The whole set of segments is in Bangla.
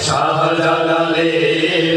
শাহজালালের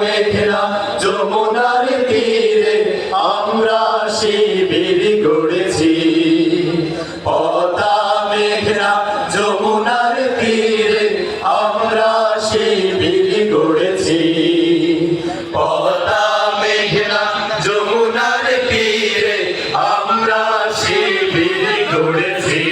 মেঘলা যমুনার তীরে আমরা শিবির গড়েছি। পতা মেঘলা যমুনার তীরে আমরা শিবির গড়েছি। পতা মেঘলা যমুনার তীরে আমরা শিবির গড়েছি।